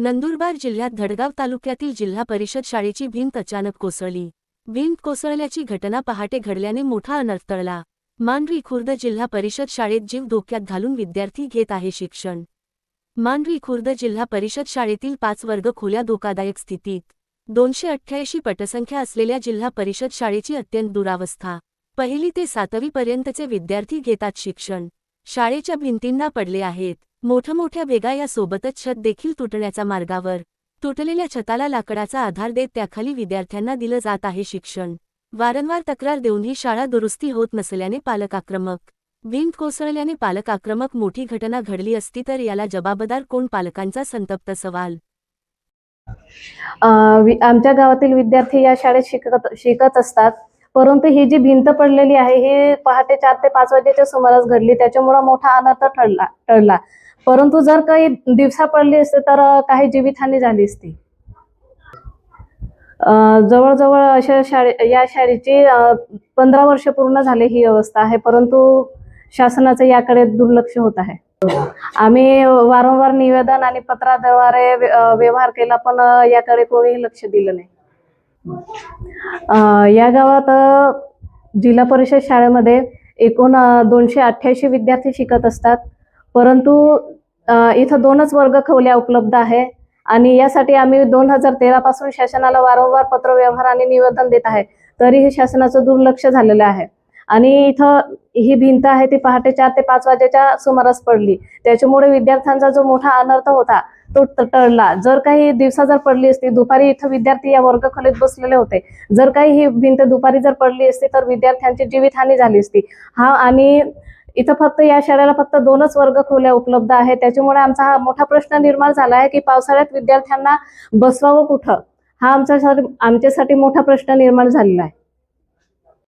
नंदुरबार जिल्ह्यात धडगाव तालुक्यातील जिल्हा परिषद शाळेची भिंत अचानक कोसळली. भिंत कोसळल्याची घटना पहाटे घडल्याने मोठा अनर्थ टळला. मांडवी खुर्द जिल्हा परिषद शाळेत जीव धोक्यात घालून विद्यार्थी घेत आहे शिक्षण. मांडवी खुर्द जिल्हा परिषद शाळेतील पाच वर्ग खोल्या धोकादायक स्थितीत. दोनशे अठ्ठ्याऐंशी पटसंख्या असलेल्या जिल्हा परिषद शाळेची अत्यंत दुरावस्था. पहिली ते सातवीपर्यंतचे विद्यार्थी घेतात शिक्षण. शाळेच्या भिंतींना पडले आहेत. मोठमोठ्या भेगा यासोबतच छत देखील तुटण्याच्या मार्गावर. तुटलेल्या छताला लाकडाचा आधार देत त्याखाली विद्यार्थ्यांना दिलं जात आहे शिक्षण. वारंवार तक्रार देऊनही शाळा दुरुस्ती होत नसल्याने पालक आक्रमक भिंत कोसळल्याने पालक आक्रमक मोठी घटना घडली असती तर याला जबाबदार कोण पालकांचा संतप्त सवाल. आमच्या गावातील विद्यार्थी या शाळेत शिकत शिकत असतात. परंतु ही जी भिंत पडलेली आहे ही पहाटे चार ते पाच वाजेच्या सुमारास घडली. त्याच्यामुळे मोठा अनर्थ ठरला ठरला परंतु जर काही दिवसा पडली असते तर काही जीवितहानी झाली असती. जवळजवळ अशा शाळे या शाळेची पंधरा वर्ष पूर्ण झाले ही अवस्था आहे परंतु शासनाचं याकडे दुर्लक्ष होत आहे. आम्ही वारंवार निवेदन आणि पत्राद्वारे व्यवहार केला पण याकडे कोणीही लक्ष दिलं नाही. या गावात जिल्हा परिषद शाळेमध्ये एकूण दोनशे अठ्ठ्याऐंशी विद्यार्थी शिकत असतात. परंतु इथं दोनच वर्ग खवल्या उपलब्ध आहे. आणि यासाठी आम्ही दोन हजार तेरा पासून शासनाला वारंवार पत्रव्यवहार आणि निवेदन देत आहे. तरीही शासनाचं दुर्लक्ष झालेलं आहे. आणि इथं ही भिंत आहे ती पहाटे चार ते पाच वाजेच्या सुमारास पडली. त्याच्यामुळे विद्यार्थ्यांचा जो मोठा अनर्थ होता तो टळला. जर काही दिवसा जर पडली असती दुपारी इथं विद्यार्थी या वर्गखोलीत बसलेले होते. जर काही ही भिंत दुपारी जर पडली असती तर विद्यार्थ्यांची जीवितहानी झाली असती. हा आणि इथं फक्त या शाळेला फक्त दोनच वर्ग खोल्या उपलब्ध आहेत. त्याच्यामुळे आमचा हा मोठा प्रश्न निर्माण झाला आहे की पावसाळ्यात विद्यार्थ्यांना बसवावं कुठं? हा आमच्यासाठी आमच्यासाठी मोठा प्रश्न निर्माण झालेला आहे.